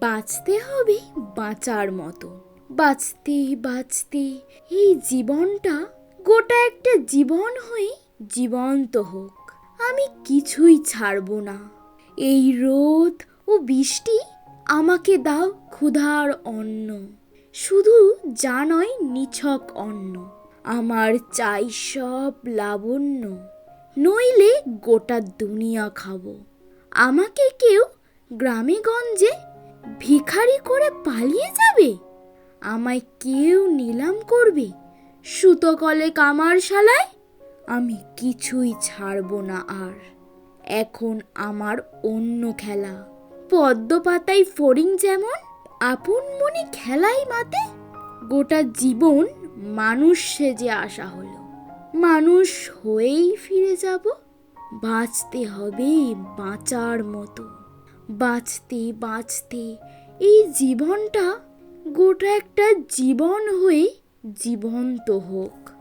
বাঁচতে হবে বাঁচার মতো। বাঁচতে বাঁচতে এই জীবনটা গোটা একটা জীবন হয়ে জীবন্ত হোক। আমি কিছুই ছাড়বো না। এই রোদ ও বৃষ্টি আমাকে দাও ক্ষুধার অন্ন। শুধু যা নয়, নিছক অন্ন। আমার চাই সব লাবণ্য। নইলে গোটা দুনিয়া খাব। আমাকে কেউ গ্রামে গঞ্জে ভিখারি করে পালিয়ে যাবে? আমায় কেউ নিলাম করবে? সুতো কলে কামার শালায়? আমি কিছুই ছাড়বো না আর। এখন আমার অন্য খেলা। পদ্ম পাতায় ফড়িং যেমন, আপন মনে খেলাই মাতে। গোটা জীবন মানুষ সেজে আসা হলো। মানুষ হয়েই ফিরে যাব। বাঁচতে হবে বাঁচার মতো। বাঁচতে বাঁচতে। এই জীবনটা গোটা একটা জীবন হয়ে জীবন্ত হোক।